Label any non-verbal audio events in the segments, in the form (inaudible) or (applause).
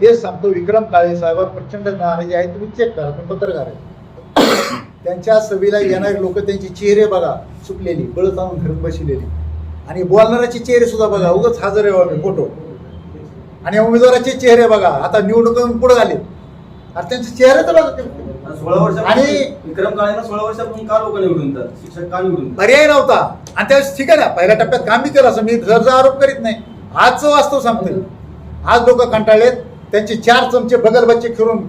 तेच सांगतो विक्रम काळे साहेब प्रचंड ज्ञान जे आहे. तुम्ही चेक करा तुम्ही पत्रकार आहे. त्यांच्या सभेला येणारे लोक त्यांचे चेहरे बघा सुकलेली बळत आणून धरून बसलेली. आणि बोलणाऱ्याचे चेहरे सुद्धा बघा उगाच हजर आहे फोटो. आणि उमेदवाराचे चेहरे बघा आता निवडणूक पुढे झाले. आता त्यांचे चेहरे तर बघा. सोळा वर्ष आणि- विक्रम काळेंना सोळा वर्षापासून का लोक निवडून शिक्षक का निवडून? पर्याय नव्हता. आणि त्यावेळेस ठीक आहे ना पहिल्या टप्प्यात काम बी केलं असं मी घरचा आरोप करीत नाही. आजचं वास्तव सांगतोय. आज लोक कंटाळलेत. त्यांचे चार चमचे बगलबच्चे फिरून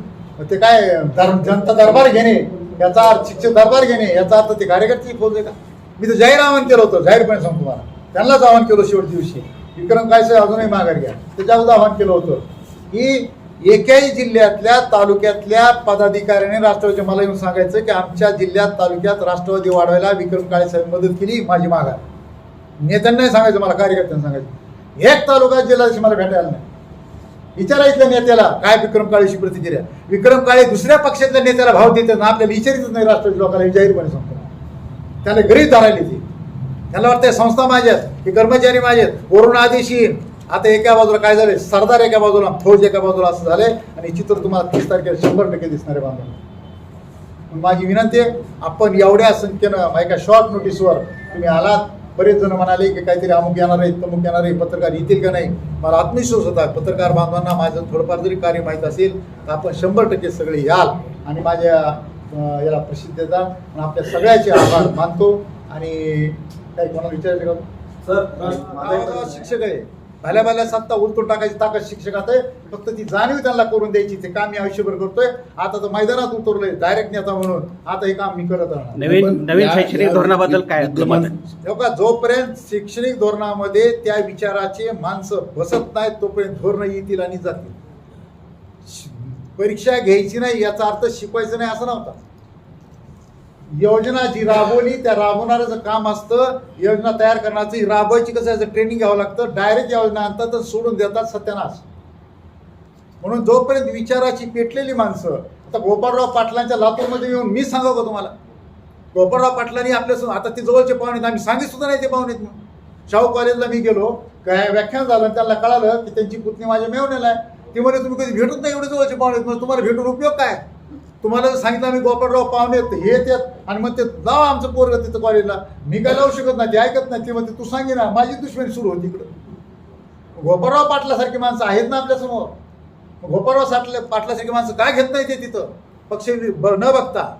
ते काय दर- जनता दरबार घेणे याचा अर्थ शिक्षक दरबार घेणे याचा अर्थ ते कार्यकर्ते फौज का? मी तर जाहीर आवाहन केलं होतं जाहीरपणे सांगतो तुम्हाला. त्यांनाच आवाहन केलं शेवट दिवशी. विक्रम काय साहेब अजूनही माघार घ्या. त्याच्यावर आवाहन केलं होतं की एकाही जिल्ह्यातल्या तालुक्यातल्या पदाधिकाऱ्याने राष्ट्रवादी मला येऊन सांगायचं की आमच्या जिल्ह्यात तालुक्यात राष्ट्रवादी वाढवायला विक्रम काळे साहेब मदत केली माझी माघार. नेत्यांनाही सांगायचं मला कार्यकर्त्यांना सांगायचं. एक तालुका जिल्हाशी मला भेटायला नाही. विचारा इथल्या नेत्याला काय विक्रम काळेची प्रतिक्रिया. विक्रम काळे दुसऱ्या पक्षातल्या नेत्याला भाव देतात ना आपल्याला विचारितच नाही राष्ट्रवादी लोकांना जाहीरपणे सांगतो. त्याला गरीब धरायला ती त्याला वाटतंय संस्था माझ्यात हे कर्मचारी माझ्यात कोरोना आदेशी आता एका बाजूला काय झाले सरदार एका बाजूला फौज एका बाजूला असं झाले आणि चित्र तुम्हाला तीस तारखेला शंभर टक्के दिसणारे बांधव माझी विनंती आहे आपण एवढ्या संख्येनं एका शॉर्ट नोटीसवर तुम्ही आलात. बरेच जण म्हणाले की काहीतरी अमुक येणार आहे तमुक येणार आहे पत्रकार येतील का नाही? मला आत्मविश्वास होता. पत्रकार बांधवांना माझं थोडंफार जरी कार्य माहीत असेल तर आपण शंभर टक्के सगळे याल आणि माझ्या याला प्रसिद्धता आणि आपल्या सगळ्याचे आभार मानतो. आणि काही कोणाला विचारायचं का? सर माझा शिक्षक आहे. भल्या भल्या सत्ता उलटून टाकायची ताकद शिक्षकात आहे. फक्त ती जाणीव त्यांना करून द्यायची ते काम मी आयुष्यभर करतोय. आता तर मैदानात उतरलोय डायरेक्ट नेता म्हणून. आता हे काम मी करत राहणार. नवीन नवीन शैक्षणिक धोरणाबद्दल काय? हो का जोपर्यंत शैक्षणिक धोरणामध्ये त्या विचाराचे माणसं बसत नाहीत तोपर्यंत धोरणं येतील आणि जातील. परीक्षा घ्यायची नाही याचा अर्थ शिकवायचं नाही असं नव्हता. योजना जी राबवली त्या राबवणाऱ्याचं काम असतं. योजना तयार करण्याची राबवायची कसं याचं ट्रेनिंग घ्यावं लागतं. डायरेक्ट योजना आणतात तर सोडून देतात सत्यानाश. म्हणून जोपर्यंत विचाराची पेटलेली माणसं आता गोपाळराव पाटलांच्या लातूरमध्ये येऊन मी सांगावं का तुम्हाला? गोपाळराव पाटलांनी आपल्या आता ते जवळचे पाहुणे आम्ही सांगित सुद्धा नाही ते पाहुणे आहेत शाहू कॉलेजला मी गेलो. काय व्याख्यान झालं त्यांना कळालं की त्यांची पुतणी माझ्या मेवण्याला आहे. ती म्हणे तुम्ही कधी भेटून नाही एवढे जवळचे पाहुणे तुम्हाला भेटून उपयोग काय? तुम्हाला जर सांगितलं आम्ही गोपाळराव पाहुणे हे येतात आणि मग ते जावा आमचं पोरग तिथं कॉलेजला मी काय लावू शकत नाही ते ऐकत नाही ते म्हणते तू सांगे ना माझी दुश्मनी सुरू होती इकडं. गोपाळराव पाटलासारखी माणसं आहेत ना आपल्यासमोर गोपाळराव साठले पाटलासारखी माणसं काय घेत नाही ते तिथं? पक्ष ब- न बघता.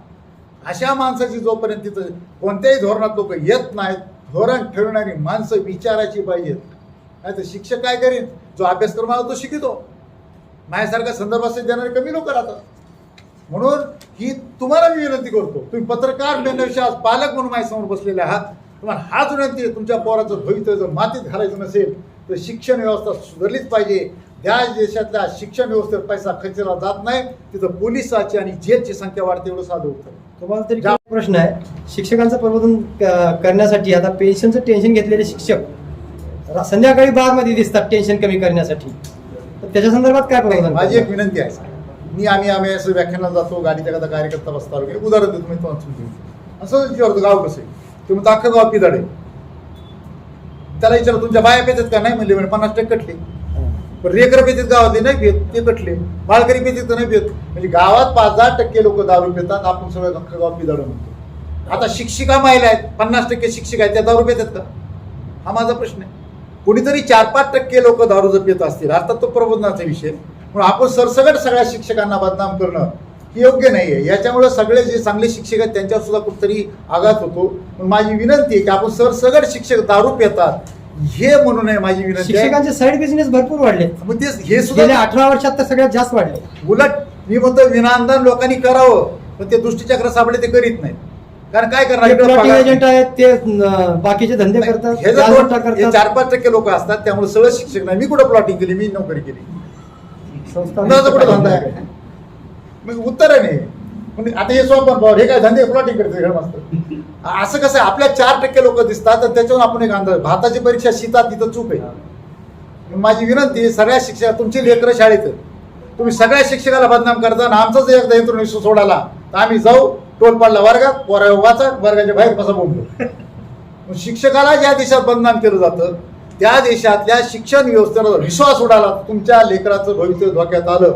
अशा माणसाची जोपर्यंत तिथं कोणत्याही धोरणात लोक येत नाहीत धोरण ठेवणारी माणसं विचारायची पाहिजेत नाही तर शिक्षक काय करीन? जो अभ्यासक्रम आला तो शिकतो. माझ्यासारख्या संदर्भात देणारे कमी लोक राहतात. म्हणून ही तुम्हाला मी विनंती करतो तुम्ही पत्रकार बनण्याविषयी आज पालक म्हणून माझ्यासमोर बसलेले आहात तुम्हाला हाच विनंती आहे तुमच्या पोराचं भवितव्य जर मातीत घालायचं नसेल तर शिक्षण व्यवस्था सुधारलीच पाहिजे त्या देशातल्या शिक्षण व्यवस्थेवर पैसा खर्चला जात नाही तिथं पोलिसाची आणि जेलची संख्या वाढते एवढं साधं आहे. तुम्हाला तरी काय प्रश्न आहे शिक्षकांचं प्रबोधन क- करण्यासाठी आता पेन्शनचं टेन्शन घेतलेले शिक्षक संध्याकाळी बारमध्ये दिसतात टेन्शन कमी करण्यासाठी तर त्याच्या संदर्भात काय प्रबोधन माझी एक? विनंती आहे मी आम्ही आम्ही असं व्याख्यानाला जातो गाडीच्या एखादा कार्यकर्ता बसता वगैरे. उदाहरण देतो मी तुम्हाला समजून असं विचारतो गाव कसं आहे? तुम्ही म्हणतो गाव पिदाडे. आहे त्याला विचारतो तुमच्या बाया पेतात का नाही म्हणले? म्हणजे पन्नास टक्के कटले. पण रेकर पेतात गावातले नाही पेत ते कटले. बाळकरी पेतात तर नाही पेत. म्हणजे गावात पाच दहा टक्के लोक दारू पितात आपण सगळं अख्खं गाव पिदाड म्हणतो. आता शिक्षिका महिला आहेत पन्नास टक्के शिक्षिका आहेत त्या दारू पेतात का? हा माझा प्रश्न आहे. कुणीतरी चार पाच टक्के लोक दारू जर पित असतील. अर्थात तो प्रबोधनाचा विषय म्हणून आपण सरसकट सगळ्या शिक्षकांना बदनाम करणं ही योग्य नाही आहे याच्यामुळे सगळे जे चांगले शिक्षक आहेत त्यांच्यावर सुद्धा कुठेतरी आघात होतो. म्हणून माझी विनंती आहे की आपण सरसकट शिक्षक दारू पितात हे म्हणू नये माझी विनंती आहे. शिक्षकांचे साईड बिझनेस भरपूर वाढले मग तेच हे सुद्धा अठरा वर्षात तर सगळ्यात जास्त वाढले. उलट मी म्हणतो विनांदन लोकांनी करावं पण ते दृष्टीचक्र सापडे ते करीत नाहीत. कारण काय करणार? एजंट आहेत ते बाकीचे धंदे नाही, करतात हे चार पाच टक्के लोक असतात त्यामुळे सगळं शिक्षक नाही. मी कुठं प्लॉटिंग केली? मी नोकरी केली. संस्था धंदाचा कुठं धंदा आहे? मग उत्तर आहे नाही. म्हणजे आता हे सोपन पॉवर हे काय धंदे? प्लॉटिंग करते घर मस्त. असं कसं आहे? आपल्या चार टक्के लोक दिसतात तर त्याच्यावर आपण एक अंदाज. भाताची परीक्षा शितात तिथं चूक आहे. माझी विनंती आहे, सगळ्या शिक्षक तुमची लेकरं शाळेत. तुम्ही सगळ्या शिक्षकाला बदनाम करता आणि आमचाच एकदा यंत्रण विश्व सोडाला तर आम्ही जाऊ टोल पडला वर्गात पोरा वाचा वर्गाच्या बाहेर कसा बोलतो शिक्षकाला ज्या देशात बदनाम केलं जातं त्या देशातल्या शिक्षण व्यवस्थेवर विश्वास उडाला. तुमच्या लेकराचं भविष्य धोक्यात आलं.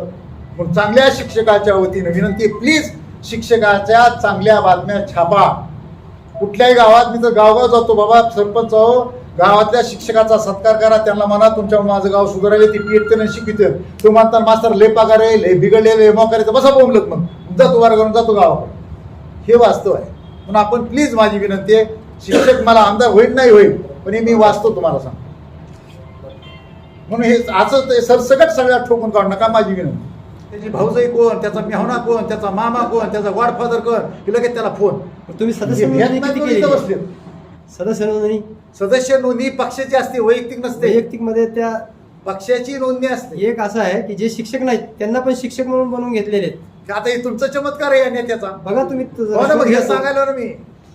पण चांगल्या शिक्षकाच्या वतीनं विनंती प्लीज शिक्षकाच्या चांगल्या बातम्या छापा. कुठल्याही गावात मी तर गावगाव जातो बाबा सरपंच हो गावातल्या शिक्षकाचा सत्कार करा त्यांना म्हणा तुमच्या माझं गाव सुधारायला ती पीठ नाही शिकित तो म्हणतात मास्तर लय पगार आहे लय बिघडले लय मोकार तर बसा बोंबलत मग. जातो वारा करून जातो गावाकडे. हे वास्तव आहे. म्हणून आपण प्लीज माझी विनंती आहे शिक्षक मला आमदार होईल नाही होईल पण हे मी वाचतो तुम्हाला सांग म्हणून हे असं ते सरसकट सगळ्यात ठोकून काढू नका माझी विनंती. त्याची भाऊजाई कोण त्याचा मेहणा कोण त्याचा मामा कोण त्याचा गॉडफादर कोण हे लगेच त्याला फोन तुम्ही सदस्य नोंदणी किती केली बसले. सदस्य नोंदणी? सदस्य नोंदणी पक्षाची असते वैयक्तिक नसते. वैयक्तिकमध्ये त्या पक्षाची नोंदणी असते. एक असं आहे की जे शिक्षक नाहीत त्यांना पण शिक्षक म्हणून बनवून घेतलेले आहेत. आता हे तुमचा चमत्कार आहे या नेत्याचा? बघा तुम्ही हो ना मग हे सांगायला ना मी.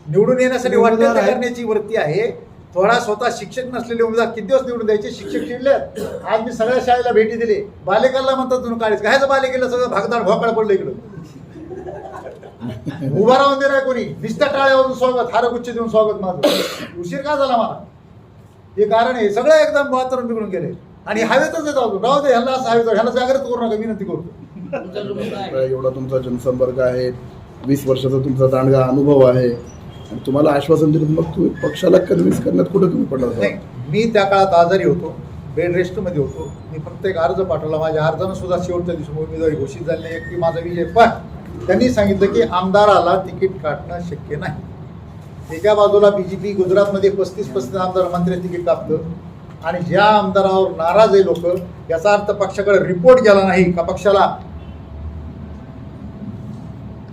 निवडून येण्यासाठी वाटतं. करण्याची वृत्ती आहे. थोडा स्वतः शिक्षक नसलेले उमेदवार किती दिवस निवडून द्यायचे? शिक्षक शिरलेत आज मी सगळ्या शाळेला भेटी दिली. बालिकाला म्हणतात तुम्ही काळीच कायचं बालिकेला सगळं भागदार भोकाळ पडलं इकडं. उभा राहून दे नाही कोणी. नुसत्या टाळ्यावरून स्वागत हारगुच्छ देऊन स्वागत माझं. उशीर का झाला मला? हे कारण आहे सगळं एकदम वातावरण बिघडून गेले. आणि हवेतच येत आहोत राहू दे ह्याला असं हवेत ह्याला जागृत करू नका विनंती करतो. एवढा तुमचा जनसंपर्क आहे. वीस वर्षाचा तुमचा दांडगा अनुभव आहे. आणि तुम्हाला आश्वासन दिलं मग तुम्ही पक्षाला कन्व्हिन्स करण्यात कुठे तुम्ही पडला नाही मी त्या काळात आजारी होतो बेड रेस्टमध्ये होतो. मी फक्त एक अर्ज पाठवला. माझ्या अर्जानं सुद्धा शेवटच्या दिवशी उमेदवारी घोषित झाली एक की माझा विजय. पण त्यांनी सांगितलं की आमदाराला तिकीट काढणं शक्य नाही. एका बाजूला बीजेपी गुजरातमध्ये पस्तीस पस्तीस आमदार मंत्री तिकीट कापलं. आणि ज्या आमदारावर नाराज आहे लोक याचा अर्थ पक्षाकडे रिपोर्ट गेला नाही का पक्षाला?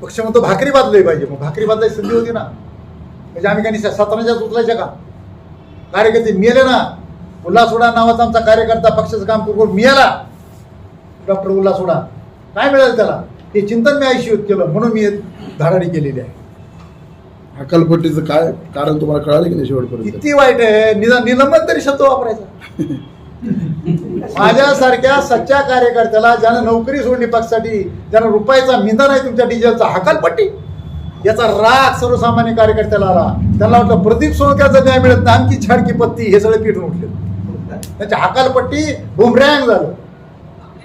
पक्ष म्हणतो भाकरी बांधली पाहिजे. मग भाकरी बांधायची संधी होती ना. म्हणजे आम्ही काही सतराच्या उचलायच्या का? कार्यकर्ते मिळाले ना. उल्हासोडा नावाचा आमचा कार्यकर्ता पक्षाचं काम करून मिळाला डॉक्टर उल्हासोडा. काय मिळालं त्याला? हे चिंतन मी आयुष्यात केलं म्हणून मी धाडाडी केलेली आहे. अकलपट्टीचं काय कारण तुम्हाला कळालं की नाही शेवटपर्यंत? किती वाईट आहे. निदान निलंबन तरी शब्द वापरायचा. (laughs) माझ्यासारख्या सच्च्या कार्यकर्त्याला ज्यानं नोकरी सोडली पक्षासाठी ज्यानं रुपयाचा मिंदा नाही तुमच्या डिझेलचा हकालपट्टी याचा राग सर्वसामान्य कार्यकर्त्याला आला त्यांना वाटलं प्रदीप सोळक्याचं न्याय मिळत नाही आमची छाडकी पत्ती हे सगळे पेटून उठले. त्याची हकालपट्टी बुमरँग झालं.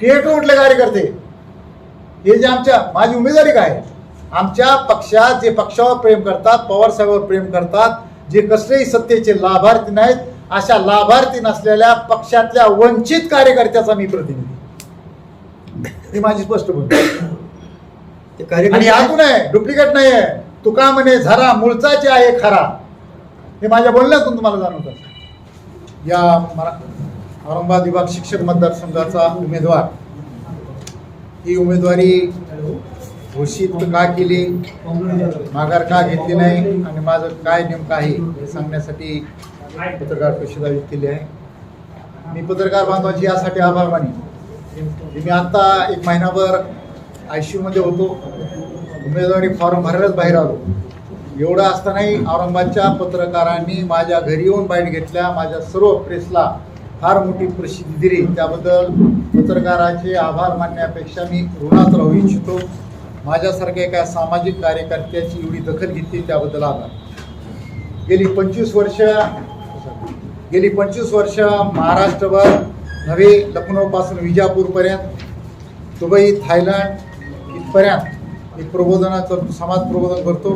पेटून उठले कार्यकर्ते. हे जे आमच्या माझी उमेदवारी काय? आमच्या पक्षात जे पक्षावर प्रेम करतात पवारसाहेबांवर प्रेम करतात जे कसलेही सत्तेचे लाभार्थी नाहीत अशा लाभार्थी नसलेल्या पक्षातल्या वंचित कार्यकर्त्याचा मी प्रतिनिधी. ही माझी स्पष्ट बोलतो आणि कार्यकर्ते अजून आहे डुप्लिकेट नाही आहे. तुका म्हणे झरा मुळचाचे आहे खरा. हे माझ्या बोलण्यातून तुम्हाला जाणवतात या मरा औरंगाबाद विभाग शिक्षक मतदारसंघाचा उमेदवार. ही उमेदवारी घोषित का केली? माघार का घेतली नाही? आणि माझं काय नेमकं आहे? हे सांगण्यासाठी पत्रकार परिषद आयोजित केली आहे. मी पत्रकार बांधवांची यासाठी आभार माने मी आत्ता एक महिनाभर आय सी यूमध्ये होतो. उमेदवारी फॉर्म भरायलाच बाहेर आलो. एवढं असतानाही औरंगाबादच्या पत्रकारांनी माझ्या घरी येऊन बाईट घेतल्या. माझ्या सर्व प्रेसला फार मोठी प्रसिद्धी दिली. त्याबद्दल पत्रकाराचे आभार मानण्यापेक्षा मी ऋणात राहू इच्छितो. माझ्यासारख्या एका सामाजिक कार्यकर्त्याची एवढी दखल घेतली त्याबद्दल आभार. गेली पंचवीस वर्ष गेली पंचवीस वर्ष महाराष्ट्रभर नवे लखनौपासून विजापूरपर्यंत दुबई थायलंड इथपर्यंत एक प्रबोधनाचं समाज प्रबोधन करतो.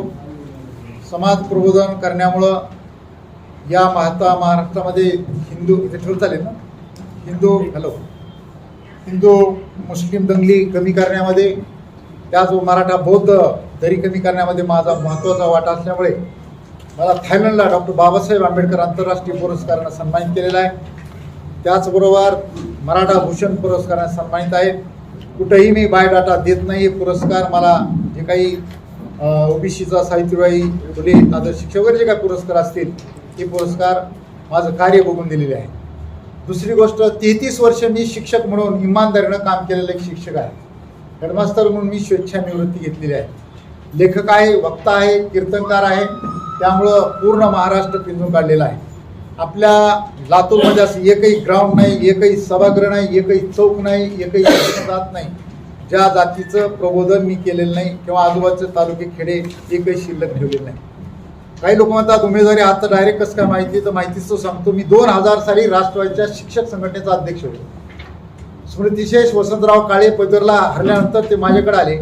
समाज प्रबोधन करण्यामुळं या महात्मा महाराष्ट्रामध्ये हिंदू इथे ठेवून चालेल ना? हिंदू हॅलो हिंदू मुस्लिम दंगली कमी करण्यामध्ये त्याच मराठा बौद्ध दरी कमी करण्यामध्ये माझा महत्त्वाचा वाटा असल्यामुळे मला थायलंडला डॉक्टर बाबासाहेब आंबेडकर आंतरराष्ट्रीय पुरस्कारानं सन्मानित केलेला आहे. त्याचबरोबर मराठा भूषण पुरस्काराने सन्मानित आहे. कुठंही मी बायोडाटा देत नाही. हे पुरस्कार मला जे काही ओबीसीचा सावित्रीबाई फुले आदर्श शिक्षक वगैरे जे काही पुरस्कार असतील ते पुरस्कार माझं कार्य बघून दिलेले आहे. दुसरी गोष्ट तेहतीस वर्ष मी शिक्षक म्हणून इमानदारीनं काम केलेलं एक शिक्षक आहे. हेडमास्तर म्हणून मी स्वेच्छा निवृत्ती घेतलेली आहे. लेखक आहे वक्ता आहे कीर्तनकार आहे. त्यामुळं पूर्ण महाराष्ट्र पिंजून काढलेला आहे. आपल्या लातूरमध्ये असं एकही ग्राउंड नाही एकही सभागृह नाही एकही चौक नाही एकही जात नाही. ज्या जातीचं प्रबोधन मी केलेलं नाही किंवा आजूबाजूचे तालुके खेडे एकही शिल्लक ठेवलेलं नाही. काही लोक म्हणतात उमेदवारी आता डायरेक्ट कसं काय माहिती? तर माहितीच तो सांगतो. मी दोन हजार साली राष्ट्रवादीच्या शिक्षक संघटनेचा अध्यक्ष होतो. स्मृतिशेष वसंतराव काळे पदरला हरल्यानंतर ते माझ्याकडे आले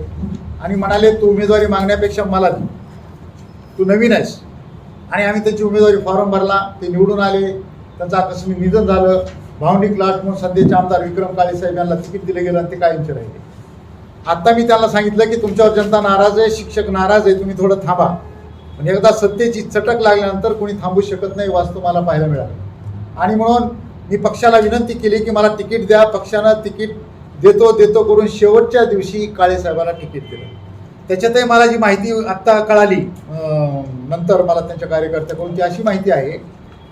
आणि म्हणाले तू उमेदवारी मागण्यापेक्षा मला तू नवीन आहेस. आणि आम्ही त्यांची उमेदवारी फॉर्म भरला ते निवडून आले. त्यांचं आकस्मिक निधन झालं. भावनिक लाट म्हणून सध्याचे आमदार विक्रम काळे साहेब यांना तिकीट दिलं गेलं आणि ते कायमचे राहिले. आत्ता मी त्यांना सांगितलं की तुमच्यावर जनता नाराज आहे शिक्षक नाराज आहे तुम्ही थोडं थांबा. पण एकदा सत्तेची चटक लागल्यानंतर कोणी थांबू शकत नाही वास्तव मला पाहायला मिळालं. आणि म्हणून मी पक्षाला विनंती केली की मला तिकीट द्या. पक्षानं तिकीट देतो देतो करून शेवटच्या दिवशी काळेसाहेबांना तिकीट दिलं. त्याच्यातही मला जी माहिती आत्ता कळाली नंतर मला त्यांच्या कार्यकर्त्याकडून ती अशी माहिती आहे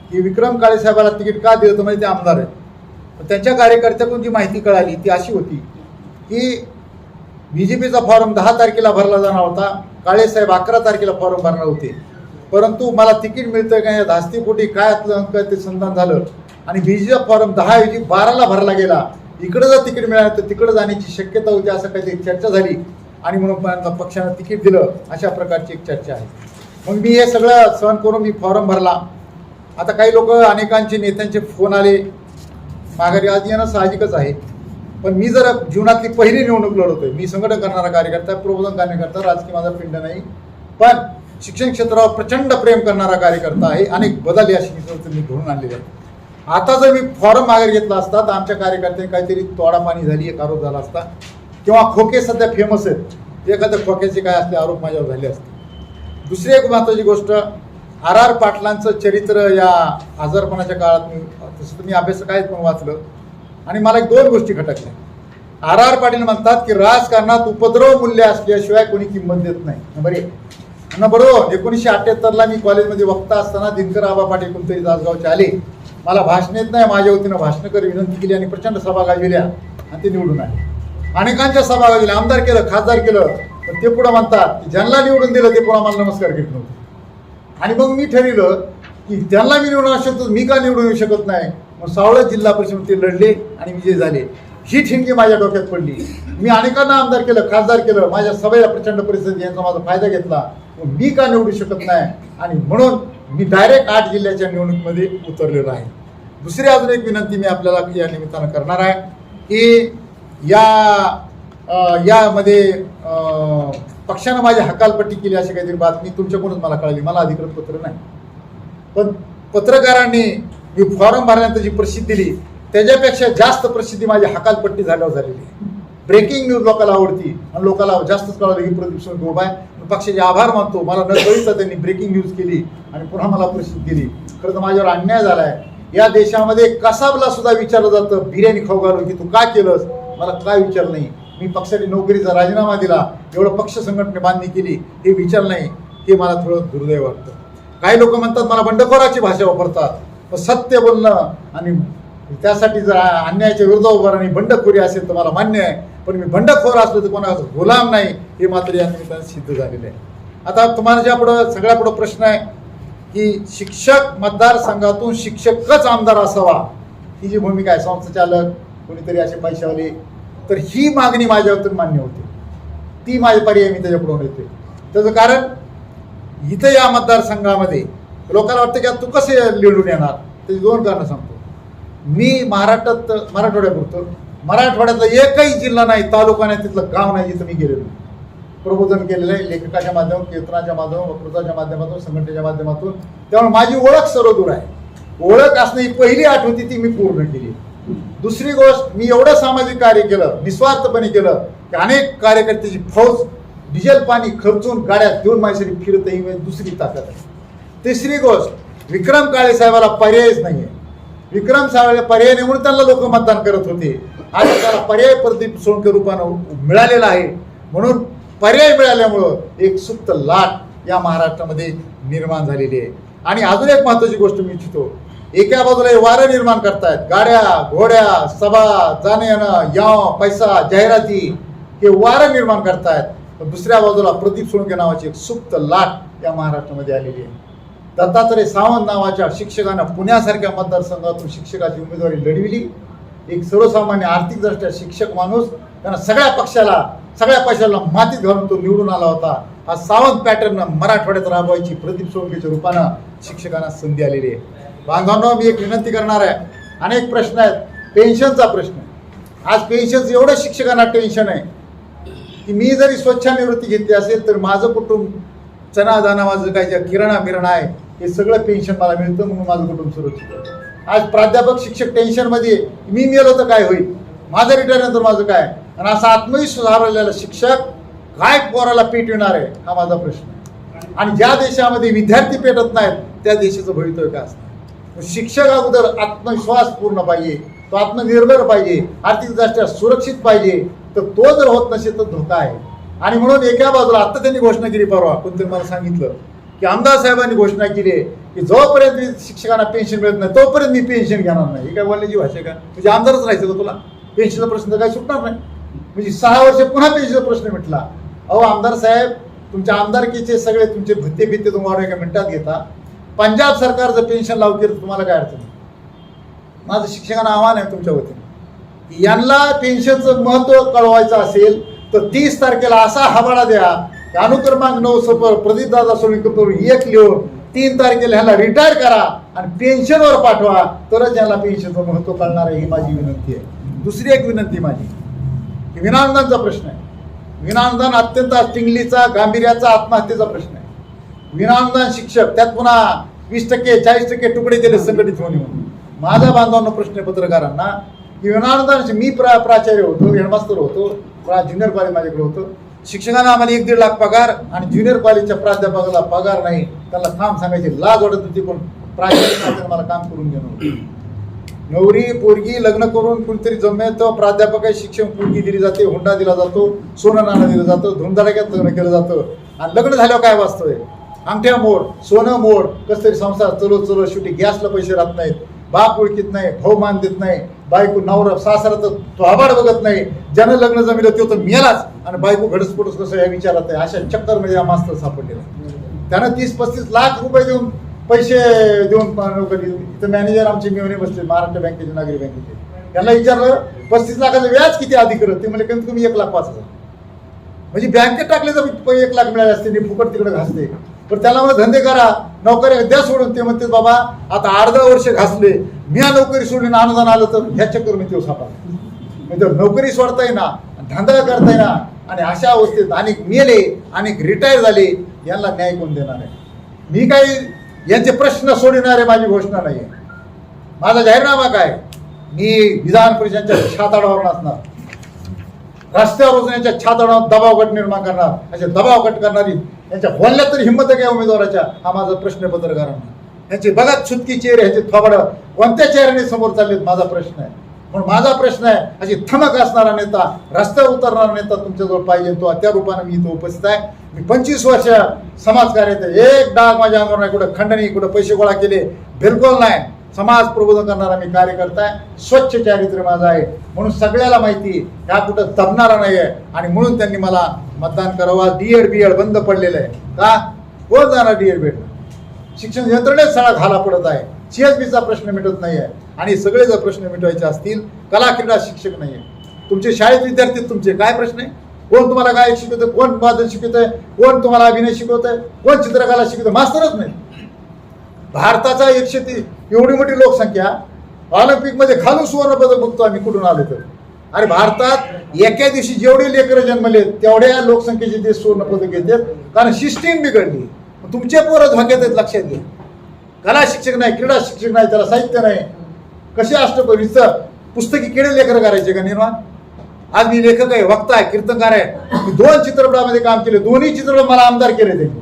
की विक्रम काळे साहेबाला तिकीट का दिलं तर म्हणजे ते आमदार आहेत. त्यांच्या कार्यकर्त्याकडून जी माहिती कळाली ती अशी होती की बी जे पीचा फॉर्म दहा तारखेला भरला जाणार होता काळे साहेब अकरा तारखेला फॉर्म भरणार होते. परंतु मला तिकीट मिळतं का या धास्तीपोटी काय आतलं अंक ते संधान झालं. आणि बी जेचा फॉर्म दहा ऐवजी बाराला भरला गेला. इकडं जर तिकीट मिळालं तर तिकडं जाण्याची शक्यता होती असं काहीतरी चर्चा झाली. आणि म्हणून पण पक्षानं तिकीट दिलं अशा प्रकारची एक चर्चा आहे. मग मी हे सगळं सहन करून मी फॉर्म भरला. आता काही लोक अनेकांचे नेत्यांचे फोन आले. माघारी आज येणं साहजिकच आहे. पण मी जर जीवनातली पहिली निवडणूक लढवतोय मी संघटन करणारा कार्यकर्ता प्रबोधन कार्यकर्ता राजकीय माझा पिंड नाही. पण शिक्षण क्षेत्रावर प्रचंड प्रेम करणारा कार्यकर्ता आहे. अनेक बदल या शिक्षण मी घडून आणलेले आहेत. आता जर मी फॉर्म मागे घेतला असता तर आमच्या कार्यकर्त्यांनी काहीतरी तोडापाणी झाली एक आरोप झाला असता. किंवा खोके सध्या फेमस आहेत. एखाद्या खोक्याचे काय असले आरोप माझ्यावर झाले असते. दुसरी एक महत्त्वाची गोष्ट आर आर पाटलांचं चरित्र या आजारपणाच्या काळात मी तसं तर मी अभ्यास काय पण वाचलं. आणि मला एक दोन गोष्टी खटकल्या. आर आर पाटील म्हणतात की राजकारणात उपद्रव मूल्य असल्याशिवाय कोणी किंमत देत नाही. नंबर एक. नंबर दोन एकोणीसशे अठ्ठ्याहत्तरला मी कॉलेजमध्ये वक्ता असताना दिनकर आबा पाटील कोणतरी दासगावचे आले. मला भाषण येत नाही माझ्या वतीनं भाषण कर विनंती केली आणि प्रचंड सभा गाजविल्या आणि ते निवडून आले. अनेकांच्या सभा गाजविल्या आमदार केलं खासदार केलं पण ते पुढं म्हणतात की ज्यांना निवडून दिलं ते पुढं मला नमस्कार घेत नव्हते. आणि मग मी ठरविलं की त्यांना मी निवडून शकतो मी का निवडून येऊ शकत नाही? मग सावळत जिल्हा परिषद ते लढले आणि विजय झाले. ही ठिणगी माझ्या डोक्यात पडली. मी अनेकांना आमदार केलं खासदार केलं माझ्या सभेला प्रचंड परिस्थिती यांचा माझा फायदा घेतला. मग मी का निवडू शकत नाही? आणि म्हणून मी डायरेक्ट आठ जिल्ह्याच्या निवडणुकीमध्ये उतरलेलो आहे. दुसरी अजून एक विनंती मी आपल्याला या निमित्तानं करणार आहे. की या यामध्ये पक्षानं माझी हकालपट्टी केली अशी काहीतरी बातमी तुमच्याकडूनच मला कळली. मला अधिकृत पत्र नाही. पण पत्रकारांनी मी फॉर्म भरल्यानंतर जी प्रसिद्धी दिली त्याच्यापेक्षा जास्त प्रसिद्धी माझी हकालपट्टी झाल्यावर झालेली आहे. ब्रेकिंग न्यूज लोकांना आवडती आणि लोकांना जास्तच कळालं की प्रदीप सोनके आहे. पक्षाचे आभार मानतो. मला न कळीचा त्यांनी ब्रेकिंग न्यूज केली आणि पुन्हा मला प्रसिद्धी दिली. खरं तर माझ्यावर अन्याय झाला आहे या देशामध्ये कसाबला सुद्धा विचारलं जातं बिर्याणी खाऊ घालून की तू का केलंस? मला काय विचारलं नाही. मी पक्षाने नोकरीचा राजीनामा दिला एवढं पक्ष संघटने बांधणी केली हे विचार नाही. हे मला थोडं दुर्दैव वाटतं. काही लोक म्हणतात मला बंडखोराची भाषा वापरतात. सत्य बोलणं आणि त्यासाठी जर अन्यायाच्या विरुद्ध उभं आणि बंडखोरी असेल तर मला मान्य आहे. पण मी बंडखोर असलो तर कोणाचा गुलाम नाही हे मात्र या निमित्तानं सिद्ध झालेलं आहे. आता तुम्हाला ज्या पुढं सगळ्या पुढं प्रश्न आहे की शिक्षक मतदारसंघातून शिक्षकच आमदार असावा ही जी भूमिका आहे संस्थाचालक कोणीतरी असे पैशावाले तर ही मागणी माझ्यावरून मान्य होते. ती माझी पर्याय मी त्याच्यापुढे येते त्याचं कारण इथं या मतदारसंघामध्ये लोकांना वाटतं की तू कसे निवडून येणार? त्याची दोन कारणं सांगतो. मी महाराष्ट्रात मराठवाड्यापुरतो. मराठवाड्यातला एकही जिल्हा नाही तालुका नाही तिथलं गाव नाही जिथं मी गेलेलो. प्रबोधन केलेलं आहे लेखकाच्या माध्यमातून कीर्तनाच्या माध्यमातून वक्तृत्वाच्या माध्यमातून संघटनेच्या माध्यमातून. त्यामुळे माझी ओळख सर्वदूर आहे. ओळख असणं ही पहिली आठ होती ती मी पूर्ण केली. दुसरी गोष्ट मी एवढं सामाजिक कार्य केलं निस्वार्थपणे केलं की अनेक कार्यकर्त्याची फौज डिझेल पाणी खर्चून गाड्या घेऊन माझ्यासाठी फिरत ही दुसरी ताकद आहे. तिसरी गोष्ट विक्रम काळे साहेबाला पर्यायच नाहीये. विक्रम साहेबाला पर्याय नाही म्हणून त्यांना लोक मतदान करत होते. आणि त्याला पर्याय प्रदीप सोनकर रूपानं मिळालेला आहे. म्हणून पर्याय मिळाल्यामुळं एक सुप्त लाट या महाराष्ट्रामध्ये निर्माण झालेली आहे. आणि अजून एक महत्वाची गोष्ट मी इच्छितो एका बाजूला हे वारं निर्माण करतायत. गाड्या घोड्या सभा जाणं येणं याव पैसा जाहिराती हे वारं निर्माण करतायत. दुसऱ्या बाजूला प्रदीप सोळके नावाची एक सुप्त लाट या महाराष्ट्रामध्ये आलेली आहे. दत्तात्रय सावंत नावाच्या शिक्षकानं पुण्यासारख्या मतदारसंघातून शिक्षकाची उमेदवारी लढविली. एक सर्वसामान्य आर्थिकदृष्ट्या शिक्षक माणूस त्यांना सगळ्या पक्षाला सगळ्या पक्षाला मातीत घालून तो निवडून आला होता. हा सावंत पॅटर्न मराठवाड्यात राबवायची प्रदीप सोळकेच्या रूपानं शिक्षकांना संधी आलेली आहे. बांधवांना मी एक विनंती करणार आहे. अनेक प्रश्न आहेत. पेन्शनचा प्रश्न. आज पेन्शनचं एवढं शिक्षकांना टेन्शन आहे की मी जरी स्वच्छानिवृत्ती घेतली असेल तर माझं कुटुंब चना दाना माझं काय ज्या किराणा बिराणा आहे हे सगळं पेन्शन मला मिळतं म्हणून माझं कुटुंब सुरक्षित आज प्राध्यापक शिक्षक टेन्शनमध्ये मी मेलो तर काय होईल? माझं रिटायर नंतर माझं काय? आणि असा आत्मविश्वास हरवलेला शिक्षक काय पोराला येणार आहे? हा माझा प्रश्न आणि ज्या देशामध्ये विद्यार्थी पेटत नाहीत त्या देशाचं भवितव्य काय असतं शिक्षक अगोदर आत्मविश्वास पूर्ण पाहिजे तो आत्मनिर्भर पाहिजे आर्थिकदृष्ट्या सुरक्षित पाहिजे तर तो जर होत नसेल तर धोका आहे. आणि म्हणून एका बाजूला आत्ता त्यांनी घोषणा केली परवा कोणतरी मला सांगितलं की आमदार साहेबांनी घोषणा केली आहे की जोपर्यंत शिक्षकांना पेन्शन मिळत नाही तोपर्यंत मी पेन्शन घेणार नाही. हे काय बोलण्याची भाषा आहे का? म्हणजे आमदारच राहायचं का तुला? पेन्शनचा प्रश्न तर काही सुटणार नाही. म्हणजे सहा वर्ष पुन्हा पेन्शनचा प्रश्न मिटला. अहो आमदार साहेब तुमच्या आमदारकीचे सगळे तुमचे भत्ते भित्ते तुम्हाला एका मिनिटात घेता. पंजाब सरकारचं पेन्शन लावू केलं तर तुम्हाला काय अडचण माझं शिक्षकांना आव्हान आहे तुमच्या वतीने. यांना पेन्शनचं महत्त्व कळवायचं असेल तर तीस तारखेला असा हवाडा द्या की अनुक्रमांक नऊ सफर प्रदीपदादा सोळीकर एक लिहून तीन तारखेला ह्याला रिटायर करा आणि पेन्शनवर पाठवा. तरच यांना पेन्शनचं महत्त्व कळणार आहे ही माझी विनंती आहे. दुसरी एक विनंती माझी की प्रश्न आहे. विनानंदान अत्यंत टिंगलीचा गांभीर्याचा आत्महत्येचा प्रश्न आहे. विनानुदान शिक्षक त्यात पुन्हा वीस टक्के चाळीस टक्के तुकडे दिले संघटित होऊन येऊन. माझ्या बांधवांना प्रश्न पत्रकारांना की विनानुदान मी प्रा प्राचार्य होतो हेडमास्तर होतो प्रा ज्युनियर कॉलेज माझ्याकडे होतं. शिक्षकांना आम्हाला एक दीड लाख पगार आणि ज्युनियर कॉलेजच्या प्राध्यापकाला पगार नाही. त्याला काम सांगायची लाज वाटत होती पण प्राचार्य मला काम करून घेणं नवरी पोरगी लग्न करून कुणीतरी जमेतो प्राध्यापक शिक्षण पोरगी दिली जाते हुंडा दिला जातो सोनं नाणं दिलं जातं धुमधडाक्यात लग्न केलं जातं. आणि लग्न झाल्यावर काय वाचतोय अंगठ्या मोड सोनं मोड कस तरी संसार चलो चलो शेवटी गॅसला पैसे राहत नाहीत. बाप ओळखीत नाही भाऊ मान देत नाही बायको नवरा सासरा तर तो बघत नाही. ज्यानं लग्न जमिलं तो तर मेलाच. आणि बायको घडस्फोटच कसं या विचारात आहे? अशा चक्करमध्ये हा मास्तर सापडलेला त्यानं तीस पस्तीस लाख रुपये देऊन पैसे देऊन नोकरी इथं मॅनेजर आमचे मिळवणे बसले महाराष्ट्र बँकेचे नागरी बँकेचे. त्यांना विचारलं पस्तीस लाखाचं व्याज किती आधी करत? ते म्हणजे कमीत कमी एक लाख पाच हजार. म्हणजे बँकेत टाकले तर एक लाख मिळाले असते फुकट तिकडे घासते. पण त्याला मला धंदे करा नोकरी द्या सोडून. ते म्हणते बाबा आता अर्धा वर्ष घासले मी या नोकरी सोडून अनुदान आलं तर ह्या चक्कर मी तो सापा म्हणजे नोकरी सोडता येईना धंदा करता येईना आणि अशा अवस्थेत अनेक मेले अनेक रिटायर झाले यांना न्याय कोण देणार आहे? मी काही यांचे प्रश्न सोडविणारे माझी घोषणा नाही आहे माझा जाहीरनामा काय? मी विधान परिषदेच्या छाताडावर असणार. रस्त्यावर रोजून यांच्या दबाव गट निर्माण करणार असे दबाव गट करणारी यांच्या बोलण्यात तरी हिंमत आहे काय उमेदवाराच्या? हा माझा प्रश्न आहे पत्रकारांना. यांचे बघा छुटकी चेहरे ह्याचे थोबडं कोणत्या चेहऱ्याने समोर चाललेत माझा प्रश्न आहे. म्हणून माझा प्रश्न आहे अशी थमक असणारा नेता रस्त्यावर उतरणारा नेता तुमच्याजवळ पाहिजे तो त्या रूपाने मी इथं उपस्थित आहे. मी पंचवीस वर्ष समाजकार्यात एक डाग माझ्या अंगावर नाही कुठं खंडणी कुठं पैसे गोळा केले बिलकुल नाही. समाज प्रबोधन करणारा मी कार्यकर्ता आहे स्वच्छ चारित्र्य माझं आहे. म्हणून सगळ्याला माहिती ह्या कुठं दबणारा नाही आहे आणि म्हणून त्यांनी मला मतदान करावं. डीएड बीएड बंद पडलेलं आहे. का? कोण जाणार डीएड बीएड शिक्षण यंत्रणेच सगळा घाला पडत आहे. सी एस बीचा प्रश्न मिटत नाही आहे आणि सगळे जर प्रश्न मिटवायचे असतील कला क्रीडा शिक्षक नाही आहे तुमचे शाळेत विद्यार्थी तुमचे. काय प्रश्न आहे? कोण तुम्हाला गायक शिकवतं कोण वादन शिकवतंय? कोण तुम्हाला अभिनय शिकवतंय? कोण चित्रकला शिकवतं मास्तरच नाही भारताचा एकशे ती एवढी मोठी लोकसंख्या ऑलिम्पिकमध्ये खालून सुवर्णपदक बघतो आम्ही कुठून आले तर. अरे भारतात एका दिवशी जेवढे लेकरं जन्मले तेवढ्या लोकसंख्येचे ते सुवर्णपदक घेतात. कारण सिस्टीम बिघडली. तुमचे पोरं धोक्यात आहेत लक्षात घ्या. कला शिक्षक नाही क्रीडा शिक्षक नाही त्याला साहित्य नाही. कसे असतं पुस्तकी किडे लेखन करायचे का निर्माण? आज मी लेखक आहे वक्ता आहे कीर्तनकार आहे. मी दोन चित्रपटामध्ये काम केले. दोन्ही चित्रपट मला आमदार केले त्यांनी.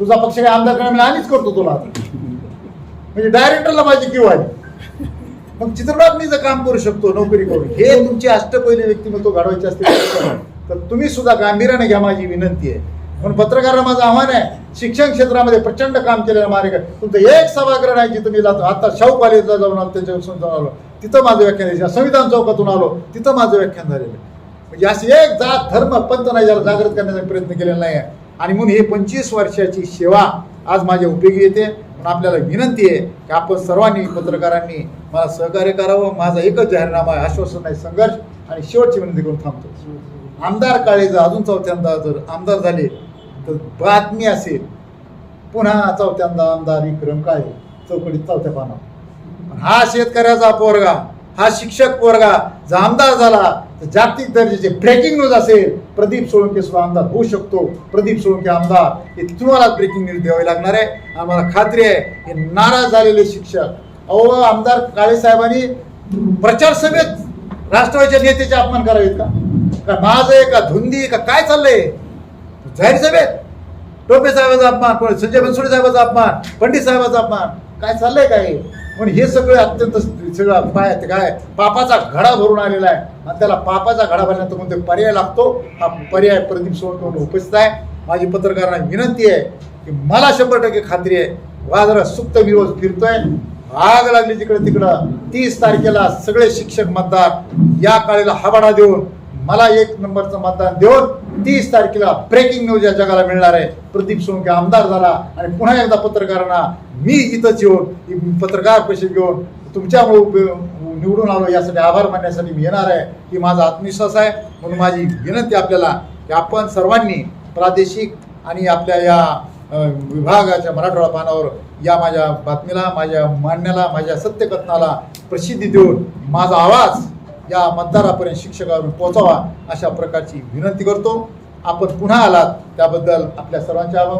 तुझा पक्ष काय आमदार मी आम्हीच करतो तुला. आता म्हणजे डायरेक्टरला माझी किंवा आली मग चित्रपटात मी जर काम करू शकतो नोकरी करून. हे तुमची अष्टपैली व्यक्तिमत्व घडवायचे असते तर तुम्ही सुद्धा गांभीर्याने घ्या माझी विनंती आहे. म्हणून पत्रकारांना माझं आव्हान आहे शिक्षण क्षेत्रामध्ये प्रचंड काम केलेलं मार्ग. तुमचं एक सभागृह नाही जिथं मी जातो. आता शाहू कॉलेजला जाऊन आलो त्याच्यापासून जाऊन आलो. तिथं माझं व्याख्यान द्यायचं संविधान चौकातून आलो तिथं माझं व्याख्यान झालेलं आहे. म्हणजे असं एक जात धर्म पंत नाही ज्याला जागृत करण्याचा प्रयत्न केलेला नाही आहे आणि म्हणून हे पंचवीस वर्षाची सेवा आज माझ्या उपयोगी येते. पण आपल्याला विनंती आहे की आपण सर्वांनी पत्रकारांनी मला सहकार्य करावं. माझा एकच जाहीरनामा आहे आश्वासन आहे संघर्ष आणि शेवटची विनंती करून थांबतो. आमदार काळे जर अजून चौथ्यांदा जर आमदार झाले तर बातमी असेल पुन्हा चौथ्यांदा आमदार विक्रम काय चौकडीत चौथ्या पाना हा शेतकऱ्याचा पोरगा हा शिक्षक पोरगा जर आमदार झाला जागतिक दर्जाचे ब्रेकिंग न्यूज असेल प्रदीप सोळंके सुद्धा आमदार होऊ शकतो. प्रदीप सोळंके आमदार हे तुम्हाला ब्रेकिंग न्यूज द्यावी लागणार आहे. आम्हाला खात्री आहे हे नाराज झालेले शिक्षक अहो आमदार काळेसाहेबांनी प्रचार सभेत राष्ट्रवादीच्या नेत्याचे अपमान करावेत का? का माझं आहे का धुंदी का? काय चाललंय? जाहीर सभेत. टोपे साहेबाचा अपमान कोण संजय बनसोडे साहेबाचा अपमान पंडित साहेबाचा अपमान. काय चाललंय काय? पण हे सगळं अत्यंत सगळं काय ते काय पापाचा घडा भरून आलेला आहे. आणि त्याला पापाचा घडा भरण्याचा कोणते पर्याय लागतो? हा पर्याय प्रदीप सोडून उपस्थित आहे. माझी पत्रकारांना विनंती आहे की मला शंभर टक्के खात्री आहे. वाजरा सुप्त विरोध फिरतोय. आग लागली तिकडे तिकडं. तीस तारखेला सगळे शिक्षक मतदार या काळीला हबाडा देऊन मला एक नंबरचं मतदान देऊन तीस तारखेला ब्रेकिंग न्यूज या जगाला मिळणार आहे. प्रदीप सोनके आमदार झाला आणि पुन्हा एकदा पत्रकारांना मी इथंच येऊन पत्रकार परिषद घेऊन तुमच्यामुळे निवडून आलो यासाठी आभार मानण्यासाठी मी येणार आहे. ही माझा आत्मविश्वास आहे. म्हणून माझी विनंती आपल्याला की आपण सर्वांनी प्रादेशिक आणि आपल्या या विभागाच्या मराठवाडा पानावर या माझ्या बातमीला माझ्या मांडण्याला माझ्या सत्यकथनाला प्रसिद्धी देऊन माझा आवाज या मतदारापर्यंत शिक्षकावरून पोहोचावा अशा प्रकारची विनंती करतो. आपण पुन्हा आलात त्याबद्दल आपल्या सर्वांचे आभार.